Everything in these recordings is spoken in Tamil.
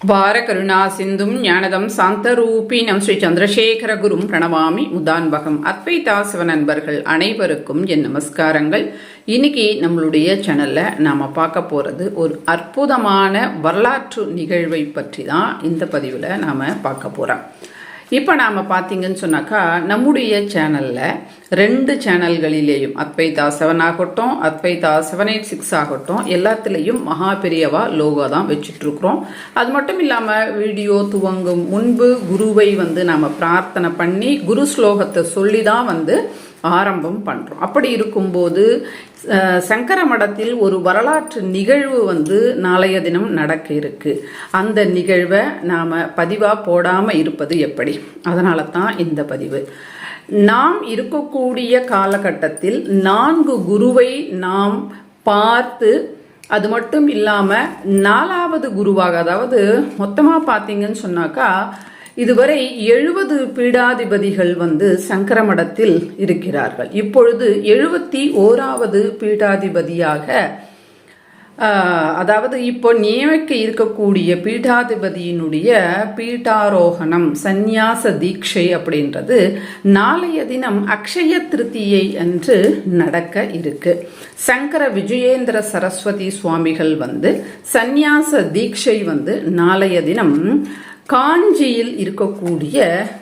வார கருணா சிந்தும் ஞானதம் சாந்தரூபீனம் ஸ்ரீ சந்திரசேகர குரும் பிரணவாமி முதான்பகம் அத்வைதாசவ நண்பர்கள் அனைவருக்கும் என் நமஸ்காரங்கள். இன்னைக்கு நம்மளுடைய சேனலில் நாம் பார்க்க போகிறது ஒரு அற்புதமான வரலாற்று நிகழ்வை பற்றி தான் இந்த பதிவில் நாம் பார்க்க போகிறோம் இப்போ நாம் பார்த்தீங்கன்னு சொன்னாக்கா நம்முடைய சேனலில் ரெண்டு சேனல்களிலேயும் அத்வைதா செவன் ஆகட்டும் அத்வைதா செவன் எயிட் சிக்ஸ் ஆகட்டும் எல்லாத்துலேயும் மகா பெரியவா லோகோ தான் வச்சுட்ருக்குறோம். அது மட்டும் இல்லாமல் வீடியோ துவங்கும் முன்பு குருவை வந்து நாம் பிரார்த்தனை பண்ணி குரு ஸ்லோகத்தை சொல்லி தான் வந்து ஆரம்பம் பண்ணுறோம் அப்படி இருக்கும்போது சங்கர மடத்தில் ஒரு வரலாற்று நிகழ்வு வந்து நாளைய தினம் நடக்க இருக்கு. அந்த நிகழ்வை நாம் பதிவாக போடாமல் இருப்பது எப்படி? அதனால தான் இந்த பதிவு. நாம் இருக்கக்கூடிய காலகட்டத்தில் நான்கு குருவை நாம் பார்த்து அது மட்டும் இல்லாமல் நாலாவது குருவாக அதாவது மொத்தமாக பார்த்தீங்கன்னு சொன்னாக்கா இதுவரை எழுபது பீடாதிபதிகள் வந்து சங்கரமடத்தில் இருக்கிறார்கள். இப்பொழுது எழுபத்தி ஓராவது பீடாதிபதியாக அதாவது இப்போ நியமிக்க இருக்கக்கூடிய பீடாதிபதியினுடைய பீட்டாரோகணம் சந்நியாச தீட்சை அப்படின்றது நாளைய தினம் அக்ஷய திருத்தியை அன்று நடக்க இருக்கு. சங்கர விஜயேந்திர சரஸ்வதி சுவாமிகள் வந்து சந்நியாச தீட்சை வந்து நாளைய தினம் காஞ்சியில் இருக்கக்கூடிய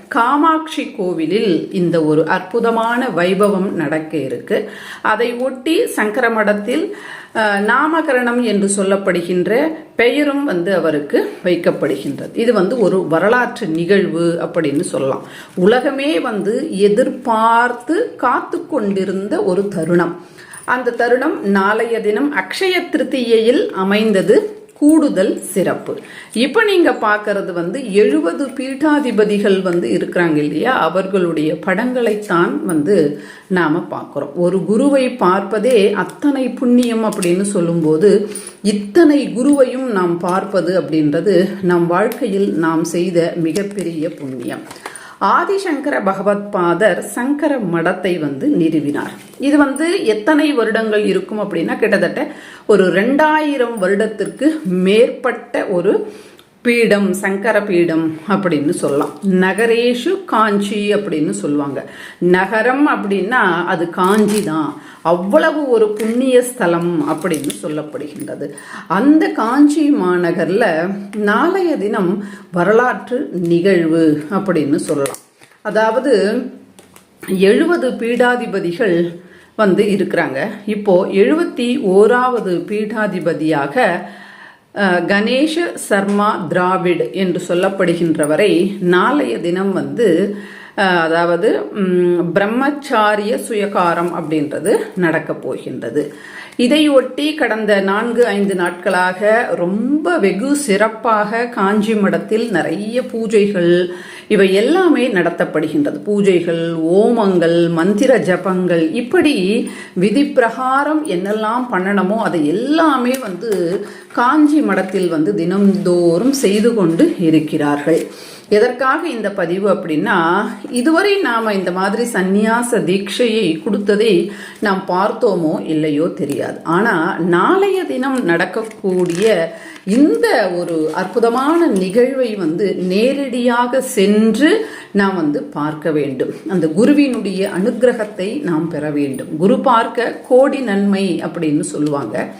காமாட்சி கோவிலில் இந்த ஒரு அற்புதமான வைபவம் நடக்க இருக்கு. அதை ஒட்டி சங்கரமடத்தில் நாமகரணம் என்று சொல்லப்படுகின்ற பெயரும் வந்து அவருக்கு வைக்கப்படுகின்றது. இது வந்து ஒரு வரலாற்று நிகழ்வு அப்படின்னு சொல்லலாம். உலகமே வந்து எதிர்பார்த்து காத்து கொண்டிருந்த ஒரு தருணம். அந்த தருணம் நாளைய தினம் அக்ஷய திருத்தியையில் அமைந்தது. கூடுதல் சிறப்பு. இப்போ நீங்கள் பார்க்கறது வந்து எழுபது பீட்டாதிபதிகள் வந்து இருக்கிறாங்க இல்லையா? அவர்களுடைய படங்களைத்தான் வந்து நாம் பார்க்குறோம் ஒரு குருவை பார்ப்பதே அத்தனை புண்ணியம் அப்படின்னு சொல்லும்போது இத்தனை குருவையும் நாம் பார்ப்பது அப்படின்றது நம் வாழ்க்கையில் நாம் செய்த மிகப்பெரிய புண்ணியம். ஆதிசங்கர பகவத் பாதர் சங்கர மடத்தை வந்து நிறுவினார். இது வந்து எத்தனை வருடங்கள் இருக்கும் அப்படின்னா கிட்டத்தட்ட ஒரு ரெண்டாயிரம் வருடத்திற்கு மேற்பட்ட ஒரு பீடம் சங்கர பீடம் அப்படின்னு சொல்லலாம். நகரேஷு காஞ்சி அப்படின்னு சொல்லுவாங்க. நகரம் அப்படின்னா அது காஞ்சி தான் அவ்வளவு ஒரு புண்ணிய ஸ்தலம் அப்படின்னு சொல்லப்படுகின்றது. அந்த காஞ்சி மாநகரில் நாளைய தினம் வரலாற்று நிகழ்வு அப்படின்னு சொல்லலாம். அதாவது எழுபது பீடாதிபதிகள் வந்து இருக்கிறாங்க. இப்போது எழுபத்தி ஓராவது பீடாதிபதியாக கணேஷ சர்மா திராவிட் என்று சொல்லப்படுகின்றவரை நாளைய தினம் வந்து அதாவது பிரம்மச்சாரிய சுயகாரம் அப்படின்றது நடக்க போகின்றது. இதையொட்டி கடந்த நான்கு ஐந்து நாட்களாக ரொம்ப வெகு சிறப்பாக காஞ்சி மடத்தில் நிறைய பூஜைகள் இவை எல்லாமே நடத்தப்படுகின்றது. பூஜைகள் ஓமங்கள் மந்திர ஜபங்கள் இப்படி விதி பிரகாரம் என்னெல்லாம் பண்ணணுமோ அதை எல்லாமே வந்து காஞ்சி மடத்தில் வந்து தினம்தோறும் செய்து கொண்டு இருக்கிறார்கள். எதற்காக இந்த பதிவு அப்படின்னா இதுவரை நாம் இந்த மாதிரி சந்நியாச தீட்சையை கொடுத்ததை நாம் பார்த்தோமோ இல்லையோ தெரியாது. ஆனால் நாளைய தினம் நடக்கக்கூடிய இந்த ஒரு அற்புதமான நிகழ்வை வந்து நேரடியாக சென்று நாம் வந்து பார்க்க வேண்டும். அந்த குருவினுடைய அனுக்கிரகத்தை நாம் பெற வேண்டும். குரு பார்க்க கோடி நன்மை அப்படின்னு சொல்லுவாங்க.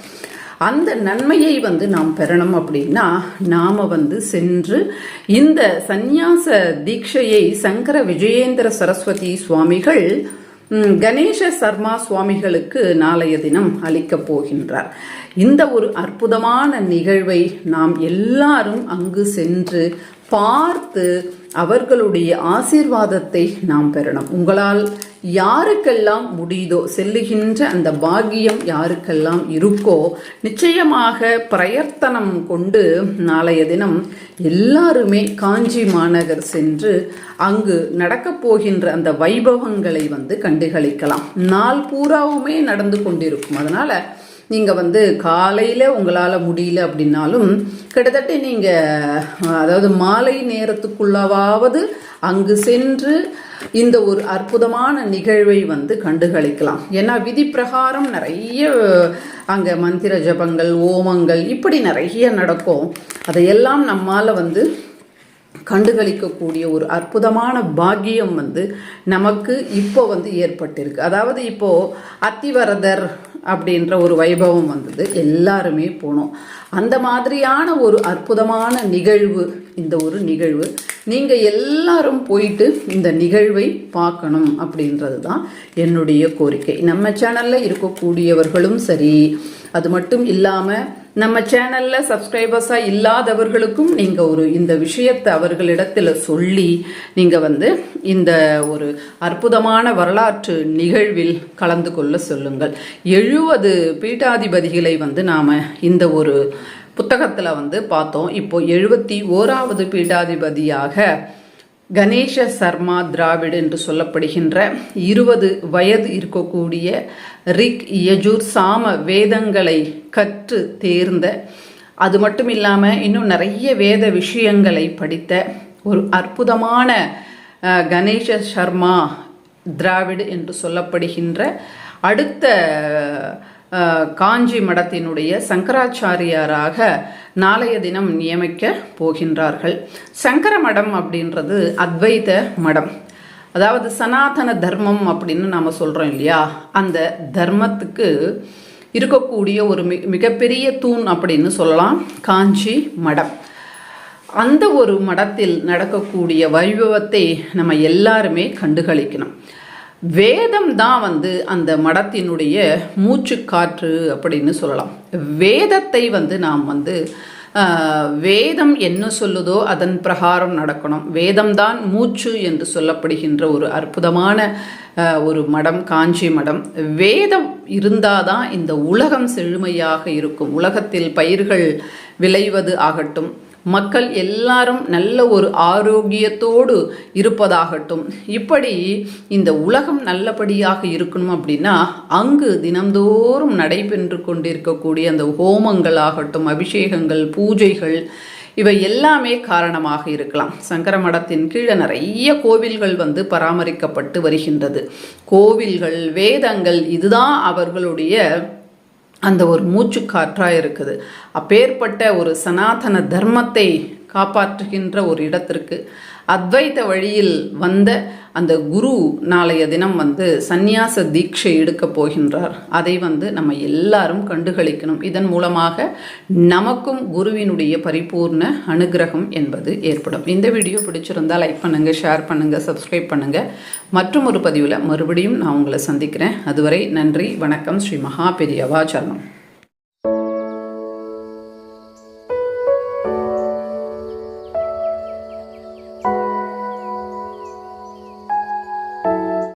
அந்த நன்மையை வந்து நாம் பெறணும் அப்படின்னா நாம் வந்து சென்று இந்த சந்நியாச தீட்சையை சங்கர விஜயேந்திர சரஸ்வதி சுவாமிகள் கணேச சர்மா சுவாமிகளுக்கு நாளைய தினம் அளிக்கப் போகின்றார். இந்த ஒரு அற்புதமான நிகழ்வை நாம் எல்லாரும் அங்கு சென்று பார்த்து அவர்களுடைய ஆசீர்வாதத்தை நாம் பெறணும். உங்களால் யாருக்கெல்லாம் முடியுதோ செல்லுகின்ற அந்த பாக்கியம் யாருக்கெல்லாம் இருக்கோ நிச்சயமாக பிரயத்தனம் கொண்டு நாளைய தினம் எல்லாருமே காஞ்சி மாநகர் சென்று அங்கு நடக்கப் போகின்ற அந்த வைபவங்களை வந்து கண்டுகளிக்கலாம். நாள் பூராவுமே நடந்து கொண்டிருக்கும். அதனால நீங்கள் வந்து காலையில் உங்களால் முடியல அப்படின்னாலும் கிட்டத்தட்ட நீங்கள் அதாவது மாலை நேரத்துக்குள்ளவாவது அங்கு சென்று இந்த ஒரு அற்புதமான நிகழ்வை வந்து கண்டுகளிக்கலாம். ஏன்னா விதி பிரகாரம் நிறைய அங்கே மந்திர ஜபங்கள் ஓமங்கள் இப்படி நிறைய நடக்கும். அதையெல்லாம் நம்மால் வந்து கண்டுகளிக்கக்கூடிய ஒரு அற்புதமான பாக்கியம் வந்து நமக்கு இப்போ வந்து ஏற்பட்டிருக்கு. அதாவது இப்போது அத்திவரதர் அப்படின்ற ஒரு வைபவம் வந்தது. எல்லாருமே போனோம். அந்த மாதிரியான ஒரு அற்புதமான நிகழ்வு இந்த ஒரு நிகழ்வு நீங்கள் எல்லாரும் போயிட்டு இந்த நிகழ்வை பார்க்கணும் அப்படின்றது தான் என்னுடைய கோரிக்கை. நம்ம சேனலில் இருக்கக்கூடியவர்களும் சரி அது மட்டும் இல்லாமல் நம்ம சேனலில் சப்ஸ்கிரைபர்ஸாக இல்லாதவர்களுக்கும் நீங்கள் ஒரு இந்த விஷயத்தை அவர்களிடத்தில் சொல்லி நீங்கள் வந்து இந்த ஒரு அற்புதமான வரலாற்று நிகழ்வில் கலந்து கொள்ள சொல்லுங்கள். எழுபது பீட்டாதிபதிகளை வந்து நாம் இந்த ஒரு புத்தகத்தில் வந்து பார்த்தோம். இப்போ எழுபத்தி ஓராவது பீட்டாதிபதியாக கணேஷ சர்மா திராவிடு என்று சொல்லப்படுகின்ற இருபது வயது இருக்கக்கூடிய ரிக் யஜூர் சாம வேதங்களை கற்று தேர்ந்த அது மட்டும் இல்லாமல் இன்னும் நிறைய வேத விஷயங்களை படித்த ஒரு அற்புதமான கணேஷ சர்மா திராவிடு என்று சொல்லப்படுகின்ற அடுத்த காஞ்சி மடத்தினுடைய சங்கராச்சாரியாராக நாளைய தினம் நியமிக்க போகின்றார்கள். சங்கர மடம் அப்படின்றது அத்வைத மடம். அதாவது சனாதன தர்மம் அப்படின்னு நாம் சொல்கிறோம் இல்லையா? அந்த தர்மத்துக்கு இருக்கக்கூடிய ஒரு மிக மிகப்பெரிய தூண் அப்படின்னு சொல்லலாம் காஞ்சி மடம். அந்த ஒரு மடத்தில் நடக்கக்கூடிய வைபவத்தை நம்ம எல்லாருமே கண்டுகளிக்கணும். வேதம் தான் வந்து அந்த மடத்தினுடைய மூச்சு காற்று அப்படின்னு சொல்லலாம். வேதத்தை வந்து நாம் வந்து வேதம் என்ன சொல்லுதோ அதன் பிரகாரம் நடக்கணும். வேதம்தான் மூச்சு என்று சொல்லப்படுகின்ற ஒரு அற்புதமான ஒரு மடம் காஞ்சி மடம். வேதம் இருந்தாதான் இந்த உலகம் செழுமையாக இருக்கும். உலகத்தில் பயிர்கள் விளைவது ஆகட்டும். மக்கள் எல்லாரும் நல்ல ஒரு ஆரோக்கியத்தோடு இருப்பதாகட்டும். இப்படி இந்த உலகம் நல்லபடியாக இருக்கணும் அப்படின்னா அங்கு தினந்தோறும் நடைபெற்று கொண்டிருக்கக்கூடிய அந்த ஹோமங்கள் ஆகட்டும் அபிஷேகங்கள் பூஜைகள் இவை எல்லாமே காரணமாக இருக்கலாம். சங்கர மடத்தின் கீழே நிறைய கோவில்கள் வந்து பராமரிக்கப்பட்டு வருகின்றது. கோவில்கள் வேதங்கள் இதுதான் அவர்களுடைய அந்த ஒரு மூச்சு காற்றாக இருக்குது. அப்பேற்பட்ட ஒரு சனாதன தர்மத்தை காப்பாற்றுகின்ற ஒரு இடத்திற்கு அத்வைத வழியில் வந்த அந்த குரு நாளைய தினம் வந்து சந்நியாச தீட்சை எடுக்க போகின்றார். அதை வந்து நம்ம எல்லாரும் கண்டுகளிக்கணும். இதன் மூலமாக நமக்கும் குருவினுடைய பரிபூர்ண அனுகிரகம் என்பது ஏற்படும். இந்த வீடியோ பிடிச்சிருந்தால் லைக் பண்ணுங்கள் ஷேர் பண்ணுங்கள் சப்ஸ்கிரைப் பண்ணுங்கள் மற்றும் ஒரு பதிவில் மறுபடியும் நான் உங்களை சந்திக்கிறேன். அதுவரை நன்றி வணக்கம். ஸ்ரீ மகா பெரியவா சரணம்.